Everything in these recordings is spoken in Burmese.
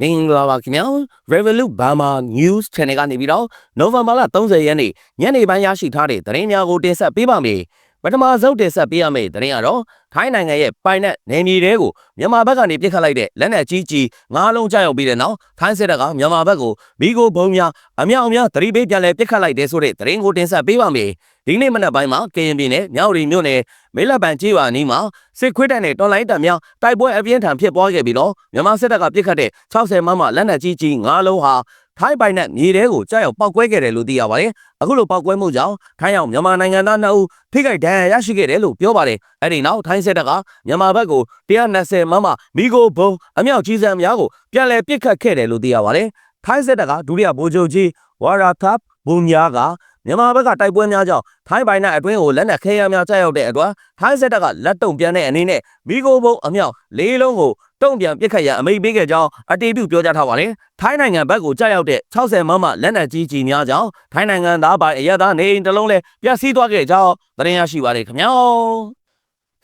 မင်္ဂလာပါခင်ဗျာ Revolut Burma News Channel ကနေပြီးတော့ November လ30ရက်နေ့ညနေပိုင်းရရှိထားတဲ့သတင်းများကိုတင်ဆက်ပေးပါမယ် ပထမဆုံးတင်ဆက်ပေးရမယ့်သတင်းကတော့ထိုင်းနိုင်ငံရဲ့ပိုင်နက်နယ်မြေတွေကိုမြန်မာဘက်ကနေပြစ်ခတ်လိုက်တဲ့လက်နက်ကြီးကြီးငါးလုံးကြောက်ရောက်ပြီးတဲ့နောက်ထိုင်းစစ်တပ်ကမြန်မာဘက်ကိုမီကိုဘုံများအမြောက်အများသတိပေးပြန်လဲပြစ်ခတ်လိုက်တဲ့ဆိုတဲ့သတင်းကိုတင်ဆက်ပေးပါမယ်ဒီနေ့မနက်ပိုင်းမှာကရင်ပြည်နယ်မြောက်ရီမြို့နယ်မေလပန်ကျေးရွာအနီးမှာစစ်ခွေးတပ်နဲ့တော်လိုင်းတပ်များတိုက်ပွဲအပြင်းထန်ဖြစ်ပွားခဲ့ပြီးတော့မြန်မာစစ်တပ်ကပြစ်ခတ်တဲ့60မမလက်နက်ကြီးကြီး9လုံးဟာ ထိုင်းပိုင်နဲ့မြေတဲကိုကြောက်ရောက်ပောက်ကွဲခဲ့တယ်လို့သိရပါတယ်။အခုလိုပောက်ကွဲမှုကြောင့်ထိုင်းရောက်မြန်မာနိုင်ငံသား2ဦးထိခိုက်ဒဏ်ရာရရှိခဲ့တယ်လို့ပြောပါတယ်။အဲဒီနောက်ထိုင်းစစ်တပ်ကမြန်မာဘက်ကို120မမမီဂိုဘုံအမြောက်ကြီးစံများကိုပြန်လည်ပစ်ခတ်ခဲ့တယ်လို့သိရပါတယ်။ထိုင်းစစ်တပ်ကဒုတိယဗိုလ်ချုပ်ကြီးဝါရာသပ်ဘုံညာက မြန်မာဘက်ကတိုက်ပွဲများကြောင့်ထိုင်းပိုင်နဲ့အတွင်းကိုလက်နက်ခဲယမ်းများကြားရောက်တဲ့အတွက်ထိုင်းစစ်တပ်ကလက်တုံပြန်တဲ့အနေနဲ့မိโกဘုံအမြောက်လေးလုံးကိုတုံ့ပြန်ပစ်ခတ်ရန်အမိန့်ပေးခဲ့ကြောင်းအတေပြုပြောကြားထားပါတယ်။ထိုင်းနိုင်ငံဘက်ကိုကြားရောက်တဲ့60မမလက်နက်ကြီးကြီးများကြောင့်ထိုင်းနိုင်ငံသားပိုင်အရသာနေအိမ်တစ်လုံးလည်းပျက်စီးသွားခဲ့ကြောင်းသတင်းရရှိပါတယ်ခင်ဗျာ။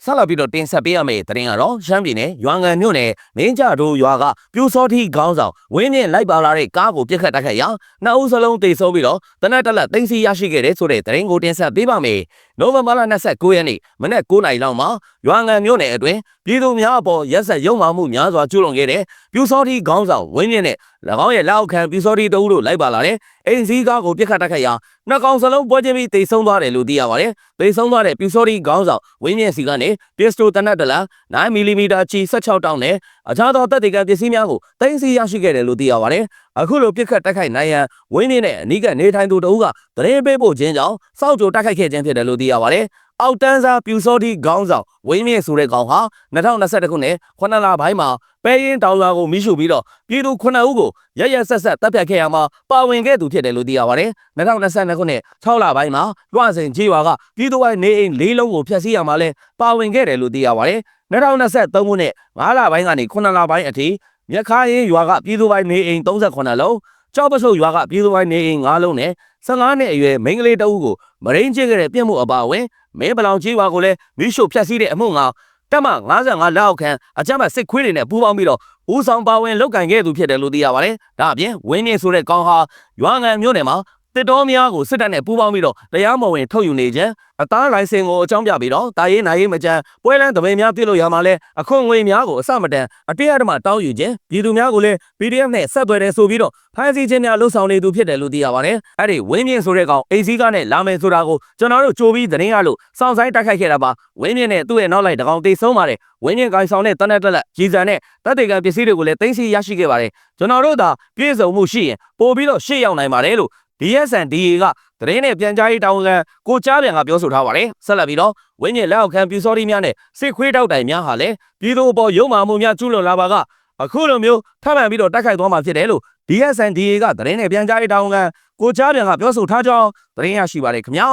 ဆက်လက်ပြီးတော့တင်ဆက်ပေးရမယ့်သတင်းကတော့ရှမ်းပြည်နယ်ရွာငံမြို့နယ်မင်းကြတို့ရွာကပြူစောတိခေါင်းဆောင်ဝင်းမြင့်လိုက်ပါလာတဲ့ကားကိုပြစ်ခတ်တိုက်ခိုက်ရာနှစ်ဦးစလုံးတိတ်ဆုံးပြီးတော့တနက်တက်လက်သိမ်းဆီးရရှိခဲ့တဲ့ဆိုတဲ့သတင်းကိုတင်ဆက်ပေးပါမယ်။နိုဝင်ဘာလ29ရက်နေ့မနက်9:00နာရီလောက်မှာရွာငံမြို့နယ်အတွင်းပြည်သူများအပေါ်ရက်ဆက်ရုံမှမှုများစွာကျူးလွန်ခဲ့တဲ့ပြူစောတိခေါင်းဆောင်ဝင်းမြင့်နဲ့၎င်းရဲ့လက်အောက်ခံပြူစောတိတအုပ်တို့လိုက်ပါလာတဲ့အိမ်စည်းကားကိုပြစ်ခတ်တိုက်ခိုက်ရာနှစ်ကောင်စလုံးပွဲချင်းပြီးတိတ်ဆုံးသွားတယ်လို့သိရပါတယ်။တိတ်ဆုံးသွားတဲ့ပြူစောတိခေါင်းဆောင်ဝင်းမြင့်စီကနေပစ္စတိုတနက်တလာ9မီလီမီတာကြီး16တောင်းနဲ့ အခြားသောတပ်တွေကပစ္စည်းများကိုတင်စီရရှိခဲ့တယ်လို့သိရပါတယ်။အခုလိုပြစ်ခတ်တိုက်ခိုက်နိုင်ရန်ဝင်းမြင့်နဲ့အနီးကနေထိုင်သူတအုပ်ကသတင်းပေးဖို့ခြင်းကြောင့်စောက်ကြိုတိုက်ခိုက်ခဲ့ခြင်းဖြစ်တယ်လို့သိရပါတယ်။အောက်တန်းစားပြူစောတိခေါင်းဆောင်ဝင်းမြင့်ဆိုတဲ့ကောင်ဟာ2021ခုနှစ်9လပိုင်းမှာပဲရင်တောင်ရွာကိုမိရှုပြီးတော့ပြည်သူ9ဦးကိုရရဆက်ဆက်တပ်ဖြတ်ခဲ့ရမှာပါဝင်ခဲ့သူဖြစ်တယ်လို့သိရပါတယ်။2022ခုနှစ်6လပိုင်းမှာလွှတ်စင်ကြီးရွာကပြည်သူဝိုင်းနေအိမ်၄လုံးကိုဖျက်ဆီးရမှာလဲပါဝင်ခဲ့တယ်လို့သိရပါတယ်။ 2023ခုနှစ်5လပိုင်းကနေ9လပိုင်းအထိမြက်ခါရင်ရွာကပြည်သူဝိုင်းနေအိမ်38လုံးကြောက်ပစုပ်ရွာကပြည်သူဝိုင်းနေအိမ်9လုံးနဲ့15နှစ်အရွယ်မိန်းကလေးတအုပ်ကိုမရင်းကျစ်ခဲ့တဲ့ပြစ်မှုအပါအဝင်မဲပလောင်ကြီးရွာကိုလည်းမိရှုဖျက်ဆီးတဲ့အမှုငါတက်မ55လက်အောက်ခံအကြမ်းဖက်စစ်ခွေးတွေနဲ့ပူးပေါင်းပြီးတော့ဦးဆောင်ပါဝင်လုတ်ကင်ခဲ့သူဖြစ်တယ်လို့သိရပါတယ်။ဒါအပြင်ဝင်းမြင့်ဆိုတဲ့ကောင်ဟာရွာငံမြို့နယ်မှာ တစ်တော်များကိုစစ်တပ်နဲ့ပူးပေါင်းပြီးတော့တရားမဝင်ထုတ်ယူနေခြင်းအသားလိုင်စင်ကိုအကြောင်းပြပြီးတော့တာရေးနိုင်ရေးမကြမ်းပွဲလန်းတပင်များပြုလုပ်ရမှာလဲအခွင့်အရေးများကိုအစမတန်အတိအဓမ္မတောင်းယူခြင်းပြည်သူများကိုလည်း PDF နဲ့ဆက်သွယ်တယ်ဆိုပြီးတော့ဖမ်းဆီးခြင်းများလှုပ်ဆောင်နေသူဖြစ်တယ်လို့သိရပါတယ်။အဲ့ဒီဝင်းမြင့်ဆိုတဲ့ကောင်အိစီကနဲ့လာမယ်ဆိုတာကိုကျွန်တော်တို့ကြိုပြီးသတင်းရလို့စောင့်ဆိုင်တိုက်ခိုက်ခဲ့တာပါဝင်းမြင့်နဲ့သူ့ရဲ့နောက်လိုက်တကောင်တိတ်ဆုံးပါတယ်ဝင်းမြင့်ကိုင်ဆောင်တဲ့တနက်တက်လက်ကြီးစံနဲ့တပ်တေကံပစ္စည်းတွေကိုလည်းတင်စီရရှိခဲ့ပါတယ်ကျွန်တော်တို့သာပြည့်စုံမှုရှိရင်ပို့ပြီးတော့ရှေ့ရောက်နိုင်ပါတယ်လို့ DSN DA ကသတင်းနဲ့ပြန်ကြားရေးတာဝန်ခံကိုကြားပြန်ကပြောဆိုထားပါတယ်ဆက်လက်ပြီးတော့ဝင်းမြင့်လက်အောက်ခံပြူစောတိများနဲ့စစ်ခွေးတောက်တိုင်များဟာလည်းပြည်သူအပေါ်ရုံမာမှုများကျူးလွန်လာပါကအခုလိုမျိုးထပ်မံပြီးတော့တိုက်ခိုက်သွားမှာဖြစ်တယ်လို့ DSN DA ကသတင်းနဲ့ပြန်ကြားရေးတာဝန်ခံကိုကြားပြန်ကပြောဆိုထားကြောင်းသတင်းရရှိပါတယ်ခင်ဗျာ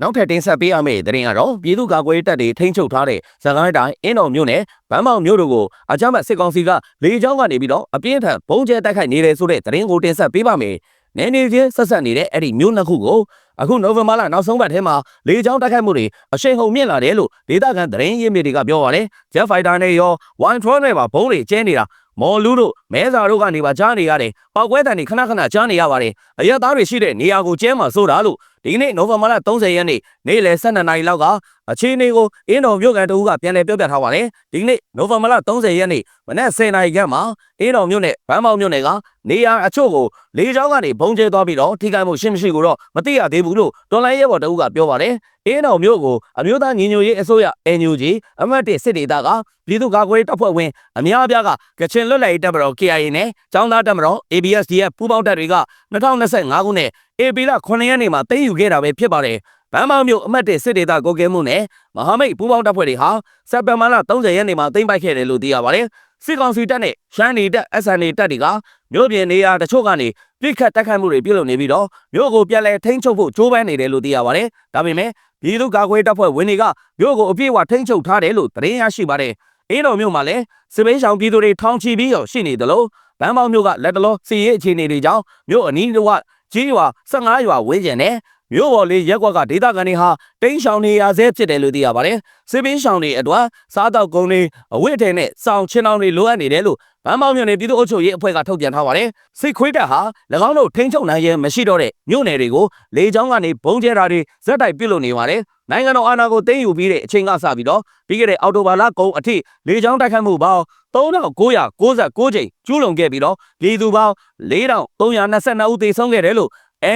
နောက်ထပ်တင်ဆက်ပေးရမယ့်သတင်းကတော့ပြည်သူ့ကာကွယ်တပ်တွေထိန်းချုပ်ထားတဲ့ဇကိုင်းတိုင်းအင်းတော်မြို့နယ်ဗန်းမောင်မြို့တို့ကိုအကြမ်းဖက်စစ်ကောင်စီကလေကြောင်းကနေပြီးတော့အပြင်းထန်ဘုံကျဲတိုက်ခိုက်နေတယ်ဆိုတဲ့သတင်းကိုတင်ဆက်ပေးပါမယ်။ နေနေချင်းဆက်ဆက်နေတဲ့အဲ့ဒီမြို့နှစ်ခုကိုအခုနိုဝင်ဘာလနောက်ဆုံးပတ်ထဲမှာလေကြောင်းတိုက်ခိုက်မှုတွေအရှိန်ဟုန်မြင့်လာတယ်လို့ဒေသခံသတင်းရင်းမြစ်တွေကပြောပါတယ်။ Jet Fighter နဲ့ရော One Tron နဲ့ပါဘုံတွေကျဲနေတာမော်လူးတို့မဲစာတို့ကနေပါကြားနေရတယ်။ပောက်ကွဲတန်တွေခဏခဏကြားနေရပါတယ်။အရက်သားတွေရှိတဲ့နေရာကိုကျဲမှာဆိုတာလို့ ဒီကနေ့နိုဝင်ဘာလ30ရက်နေ့နေ့လယ်12နာရီလောက်ကအခြေအနေကိုအင်းတော်မြို့ကန်တအူးကပြန်လည်ပြောပြထားပါတယ်။ဒီကနေ့နိုဝင်ဘာလ30ရက်နေ့မနက်10နာရီခန့်မှာအင်းတော်မြို့နယ်ဗန်းမောက်မြို့နယ်ကနေရာအချို့ကိုလေကြောင်းကနေဘုံကျဲသွားပြီးတော့ထိခိုက်မှုရှင်းမရှိကိုတော့မသိရသေးဘူးလို့တော်လိုင်းရဲဘော်တအူးကပြောပါတယ်။အင်းတော်မြို့ကိုအမျိုးသားညီညွတ်ရေးအစိုးရ NUG အမတ်1စစ်ဒေသကပြည်သူ့ကာကွယ်တပ်ဖွဲ့ဝင်အများအပြားကကချင်လွတ်လပ်ရေးတပ်မတော် KIA နဲ့ចောင်းသားတပ်မတော် ABSDF ပူးပေါင်းတပ်တွေက2025ခုနှစ်ဧပြီလ9ရက်နေ့မှာသိမ်းယူခဲ့တာပဲဖြစ်ပါတယ်။ဗန်းမောင်မြို့အမတ်1စစ်ဒေသကိုကဲမှုနဲ့မဟာမိတ်ပူးပေါင်းတပ်ဖွဲ့တွေဟာစက်တင်ဘာလ30ရက်နေ့မှာသိမ်းပိုက်ခဲ့တယ်လို့သိရပါတယ်။စစ်ကောင်စီတပ်နဲ့ရှမ်းနေတပ် SNA တပ်တွေကမြို့ပြင်နေရာတချို့ကနေပြစ်ခတ်တိုက်ခိုက်မှုတွေပြုလုပ်နေပြီးတော့မြို့ကိုပြန်လည်ထိန်းချုပ်ဖို့ကြိုးပမ်းနေတယ်လို့သိရပါတယ်။ဒါပေမဲ့ပြည်သူ့ကာကွယ်တပ်ဖွဲ့ဝင်တွေကမြို့ကိုအပြည့်အဝထိန်းချုပ်ထားတယ်လို့သတင်းရရှိပါတယ်။အင်းတော်မြို့မှာလည်းစစ်ပေးဆောင်ပြည်သူတွေထောင်ချီပြီးတော့ရှိနေတယ်လို့ ဗန်းမောင်မြို့ကလက်တလောစီရေးအခြေအနေတွေကြောင့်မြို့အနီးတစ်ဝကြီးရွာ15ရွာဝင်းကျင်နဲ့ မြို့ပေါ်လေးရက်ကွက်ကဒေသခံတွေဟာတိန်းရှောင်နေရဆဲဖြစ်တယ်လို့သိရပါတယ်စစ်ပင်းရှောင်တွေအတွက်စားတောက်ကုန်တွေအဝတ်အထည်နဲ့စောင်းချင်းအောင်တွေလိုအပ်နေတယ်လို့ဗန်းမောင်မြို့နယ်ပြည်သူ့အုပ်ချုပ်ရေးအဖွဲ့ကထုတ်ပြန်ထားပါတယ်စစ်ခွေးတပ်ဟာ၎င်းတို့ထိန်းချုပ်နိုင်ရမရှိတော့တဲ့မြို့နယ်တွေကိုလေကြောင်းကနေဘုံကျဲတာတွေဇက်တိုက်ပြုတ်လို့နေပါတယ်နိုင်ငံတော်အာဏာကိုသိမ်းယူပြီးတဲ့အချိန်ကစပြီးတော့ပြီးခဲ့တဲ့အောက်တိုဘာလကုန်အထိလေကြောင်းတိုက်ခတ်မှုပေါင်း3996ကြိမ်ကျူးလွန်ခဲ့ပြီးတော့ပြည်သူပေါင်း4322ဦးသေဆုံးခဲ့တယ်လို့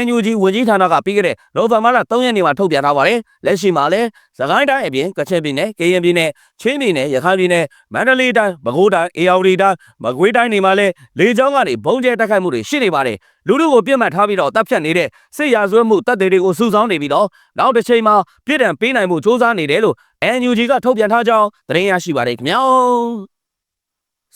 NUG ဝန်ကြီးဌာနကပြီးခဲ့တဲ့နိုဝင်ဘာလ3ရက်နေ့မှာထုတ်ပြန်ထားပါတယ်။လက်ရှိမှာလည်းသခိုင်းတိုင်းအပြင်ကချင်ပြည်နယ်၊ကရင်ပြည်နယ်၊ချင်းပြည်နယ်၊ရခိုင်ပြည်နယ်၊မန္တလေးတိုင်း၊ပဲခူးတိုင်း၊အေရဝတီတိုင်း၊မကွေးတိုင်းတွေမှာလည်းလေကြောင်းကနေဘုံကျဲတိုက်ခိုက်မှုတွေရှိနေပါတယ်။လူတို့ကိုပြစ်မှတ်ထားပြီးတော့တပ်ဖြတ်နေတဲ့စစ်ရာဇဝတ်မှုတပ်တွေတွေကိုစုဆောင်းနေပြီးတော့နောက်တစ်ချိန်မှာပြည်တံပေးနိုင်မှုစ조사နေတယ်လို့ NUG ကထုတ်ပြန်ထားကြောင်းသတင်းရရှိပါတယ်ခင်ဗျာ။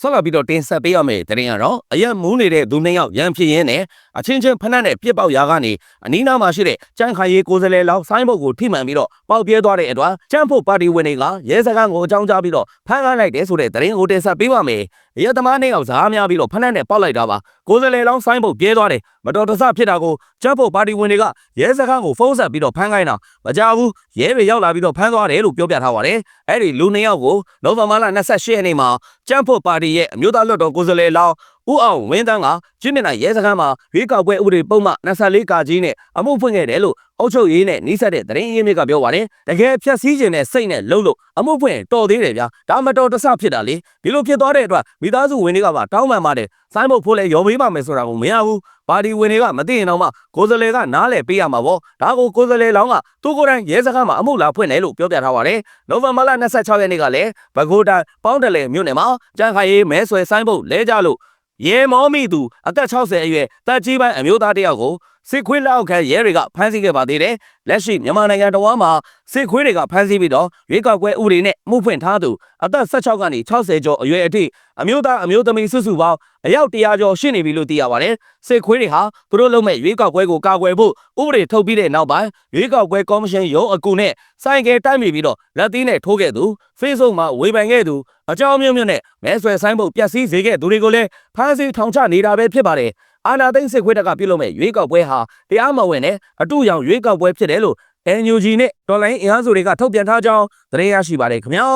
ဆက်လက်ပြီးတော့တင်ဆက်ပေးရမယ့်သတင်းကတော့အရက်မူးနေတဲ့သူနှစ်ယောက်ရန်ဖြစ်ရင်းနဲ့အချင်းချင်းဖက်နှက်နဲ့ပြစ်ပေါက်ရာကနေအနီးနားမှာရှိတဲ့ကြန့်ခိုင်ရီကိုယ်စလဲလောက်ဆိုင်းဘုတ်ကိုထိမှန်ပြီးတော့ပေါက်ပြဲသွားတဲ့အတွက်ကြန့်ဖို့ပါတီဝင်တွေကရဲစခန်းကိုအကြောင်းကြားပြီးတော့ဖမ်းခံလိုက်တယ်ဆိုတဲ့သတင်းကိုတင်ဆက်ပေးပါမယ်။ရဲသမားနှစ်ယောက်ဇားများပြီးတော့ဖက်နှက်နဲ့ပေါက်လိုက်တာပါ။ ကိုယ်စလဲလောက်ဆိုင်းဘုတ်ပြဲသွားတယ်။မတော်တဆဖြစ်တာကိုကြန့်ဖို့ပါတီဝင်တွေကရဲစခန်းကိုဖုန်းဆက်ပြီးတော့ဖမ်းခိုင်းတာမကြဘူးရဲတွေရောက်လာပြီးတော့ဖမ်းသွားတယ်လို့ပြောပြထားပါတယ်။အဲ့ဒီလူနှစ်ယောက်ကိုနိုဝင်ဘာလ28ရက်နေ့မှာကြန့်ဖို့ပါတီရဲ့အမျိုးသားလွှတ်တော်ကိုယ်စားလှယ်လောင်းဦးအောင်ဝင်းတန်းကကျွမြင့်နိုင်ရဲစခန်းမှာရွေးကောက်ပွဲဥပဒေပုံမှန်24ကာကြီးနဲ့အမှုဖွင့်ခဲ့တယ်လို့ အုပ်ချုပ်ရေးနဲ့နှိစက်တဲ့သတင်းရင်းမြစ်ကပြောပါတယ်။တကယ်ဖြက်စည်းခြင်းနဲ့စိတ်နဲ့လှုပ်လို့အမှုဖွင့်တော်သေးတယ်ဗျာ။ဒါမတော်တဆဖြစ်တာလေ။ဒီလိုဖြစ်သွားတဲ့အတွက်မိသားစုဝင်တွေကပါတောင်းပန်ပါတယ်။ဆိုင်းဘုတ်ဖို့လဲရော်ပေးပါမယ်ဆိုတာကိုမရဘူး။ပါတီဝင်တွေကမသိရင်တော့မှကိုယ်စားလှယ်ကနားလည်ပေးရမှာပေါ့။ဒါကိုကိုယ်စားလှယ်လောင်းကသူ့ကိုယ်တိုင်ရဲစခန်းမှာအမှုလာဖွင့်တယ်လို့ပြောပြထားပါတယ်။နိုဝင်ဘာလ26ရက်နေ့ကလည်းဘဂိုးတိုင်းပေါင်းတလဲမြို့နယ်မှာကြံခိုင်ရေးမဲဆွဲဆိုင်းဘုတ်လဲကြလို့ရဲမောမိသူအသက်60အရွယ်တပ်ကြီးပိုင်းအမျိုးသားတစ်ယောက်ကို စစ်ခွေးလက်အောက်ခံရဲတွေကဖမ်းဆီးခဲ့ပါသေးတယ်။လက်ရှိမြန်မာနိုင်ငံတော်မှာစစ်ခွေးတွေကဖမ်းဆီးပြီးတော့ရွေးကောက်ပွဲဥပဒေနဲ့မှုဖွင့်ထားသူအသက်16ကနေ60ကျော်အရွယ်အထိအမျိုးသားအမျိုးသမီးစုစုပေါင်းအယောက်100ကျော်ရှိနေပြီလို့သိရပါတယ်။စစ်ခွေးတွေဟာသူတို့လုံးမဲ့ရွေးကောက်ပွဲကိုကာကွယ်ဖို့ဥပဒေထုတ်ပြီးတဲ့နောက်ပိုင်းရွေးကောက်ပွဲကော်မရှင်ရုံးအကူနဲ့စိုင်းကဲတိုက်မိပြီးတော့လက်သီးနဲ့ထိုးခဲ့သူ Facebook မှာဝေဖန်ခဲ့သူအကြောင်းမျိုးမျိုးနဲ့မဲဆွယ်ဆိုင်ဖို့ပျက်စီးစေခဲ့သူတွေကိုလည်းဖမ်းဆီးထောင်ချနေတာပဲဖြစ်ပါတယ်။ အာနာသိန်းစစ်ခွေးတက်ကပြုလုပ်မဲ့ရွေးကောက်ပွဲဟာတရားမဝင်တဲ့အတူရောင်ရွေးကောက်ပွဲဖြစ်တယ်လို့ NUG နဲ့တော်လိုင်းအင်အားစုတွေကထုတ်ပြန်ထားကြောင်းသတင်းရရှိပါတယ်ခင်ဗျာ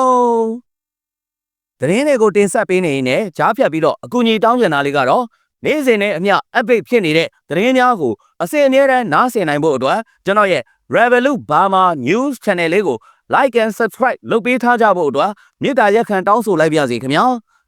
။သတင်းတွေကိုတင်ဆက်ပေးနေရင်လည်းကြားဖြတ်ပြီးတော့အကူအညီတောင်းကြတာလေးကတော့နေ့စဉ်နဲ့အမျှ update ဖြစ်နေတဲ့သတင်းများကိုအစီအမြဲတမ်းနားဆင်နိုင်ဖို့အတွက်ကျွန်တော်ရဲ့ Revolut Burma News Channel လေးကို like and subscribe လုပ်ပေးထားကြဖို့အတွက်မေတ္တာရက်ခံတောင်းဆိုလိုက်ပါရစေခင်ဗျာ။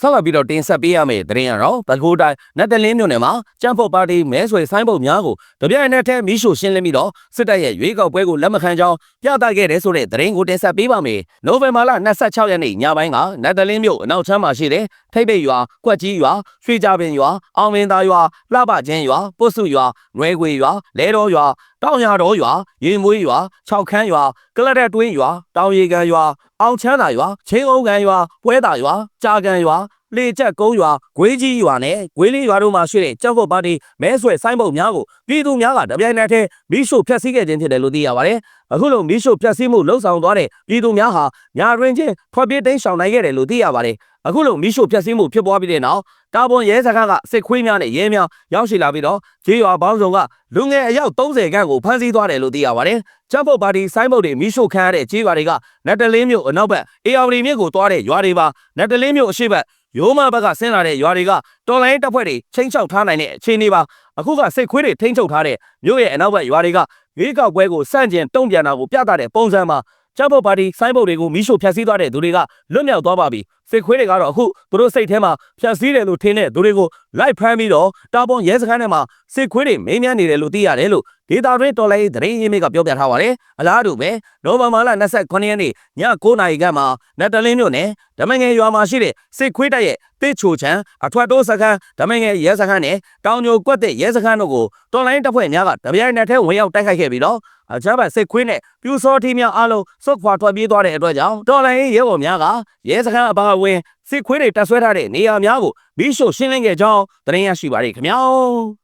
ဆက်လက်ပြီးတော့တင်ဆက်ပေးရမယ့်သတင်းကတော့ဘကိုးတိုင်းနတ်တလင်းမြို့နယ်မှာကျန်းဖို့ပါတီမဲဆွေဆိုင်းပုတ်များကိုတပြိုင်နက်တည်းမီးရှို့ရှင်းလင်းပြီးတော့စစ်တပ်ရဲ့ရွေးကောက်ပွဲကိုလက်မခံကြောင်းပြသခဲ့တဲ့ဆိုတဲ့သတင်းကိုတင်ဆက်ပေးပါမယ်။နိုဝင်ဘာလ26ရက်နေ့ညပိုင်းကနတ်တလင်းမြို့အနောက်ချမ်းမှာရှိတဲ့ထိပ်ပိတ်ရွာ၊ကွက်ကြီးရွာ၊ရွှေကြပင်ရွာ၊အောင်မင်းသားရွာ၊လှပချင်းရွာ၊ပုစုရွာ၊နွဲခွေရွာ၊လဲတော်ရွာ တောင်ရတော်ရွာရင်မွေးရွာ၆ခန်းရွာကလရက်တွင်းရွာတောင်ရီကန်ရွာအောင်ချမ်းသာရွာချင်းအုံကန်ရွာပွဲတာရွာကြာကန်ရွာ လေချက်ကုန်းရွာဂွေးကြီးရွာနဲ့ဂွေးလေးရွာတို့မှာရှိတဲ့ကြောက်ဖို့ပါတီမဲဆွဲဆိုင်းပုတ်များကိုပြည်သူများကတပြိုင်နက်တည်းမိရှို့ဖျက်ဆီးခဲ့ခြင်းဖြစ်တယ်လို့သိရပါတယ်။အခုလိုမိရှို့ဖျက်ဆီးမှုလှုံ့ဆော်သွားတဲ့ပြည်သူများဟာညာတွင်ချင်းထွက်ပြေးတိမ်းရှောင်နိုင်ခဲ့တယ်လို့သိရပါတယ်။အခုလိုမိရှို့ဖျက်ဆီးမှုဖြစ်ပွားပြီးတဲ့နောက်တာပွန်ရဲစခန်းကစစ်ခွေးများနဲ့ရဲများရောက်ရှိလာပြီးတော့ဂျေးရွာပေါင်းစုံကလူငယ်အယောက်30ခန့်ကိုဖမ်းဆီးသွားတယ်လို့သိရပါတယ်။ကျန်းဖို့ပါတီဆိုင်းဘုတ်တွေမိရှို့ခံရတဲ့ဂျေးရွာတွေကနတ်တလင်းမြို့အနောက်ဘက်အေယာဝတီမြို့ကိုသွားတဲ့ရွာတွေပါနတ်တလင်းမြို့အရှိဘက် ရိုးမဘက်ကဆင်းလာတဲ့ရွာတွေကတော်လိုင်းတပ်ဖွဲ့တွေချင်းချောက်ထားနိုင်တဲ့အခြေအနေပါအခုကစိတ်ခွေးတွေထိန်းချုပ်ထားတဲ့မြို့ရဲ့အနောက်ဘက်ရွာတွေကရွေးကောက်ပွဲကိုစန့်ကျင်တုံ့ပြန်တာကိုပြသတဲ့ပုံစံမှာကျပ်ပုတ်ပါတီဆိုင်းဘုတ်တွေကိုမီးရှို့ဖျက်ဆီးသွားတဲ့သူတွေကလွတ်မြောက်သွားပါပြီစစ်ခွေးတွေကတော့အခုသူတို့စိတ်ထဲမှာဖျက်ဆီးတယ်လို့ထင်တဲ့သူတွေကိုလိုက်ဖမ်းပြီးတော့တာပွန်ရဲစခန်းထဲမှာစစ်ခွေးတွေမင်းမြန်းနေတယ်လို့သိရတယ်လို့ ဒေတာတွင်တော်လိုင်းသတင်းရင်းမြစ်ကပြောပြထားပါတယ်အလားတူပဲနိုဝင်ဘာလ29ရက်နေ့ည9:00နာရီခန့်မှာနတ်တလင်းမြို့နယ်ဓမငယ်ရွာမှာရှိတဲ့စစ်ခွေးတပ်ရဲ့တစ်ချိုချံအထွတ်တိုးစခန်းဓမငယ်ရဲစခန်းနဲ့တောင်ညိုကွက်တဲ့ရဲစခန်းတို့ကိုတော်လိုင်းတပ်ဖွဲ့များကတပြိုင်နက်တည်းဝင်ရောက်တိုက်ခိုက်ခဲ့ပြီးတော့အကြမ်းဖက်စစ်ခွေးနဲ့ပြူစောထီးများအားလုံးစုတ်ခွာထွက်ပြေးသွားတဲ့အတွက်ကြောင့်တော်လိုင်းရဲဘော်များကရဲစခန်းအပါအဝင်စစ်ခွေးတွေတပ်ဆွဲထားတဲ့နေရာများကိုမီးရှို့ရှင်းလင်းခဲ့ကြောင်းသတင်းရရှိပါရခင်ဗျာ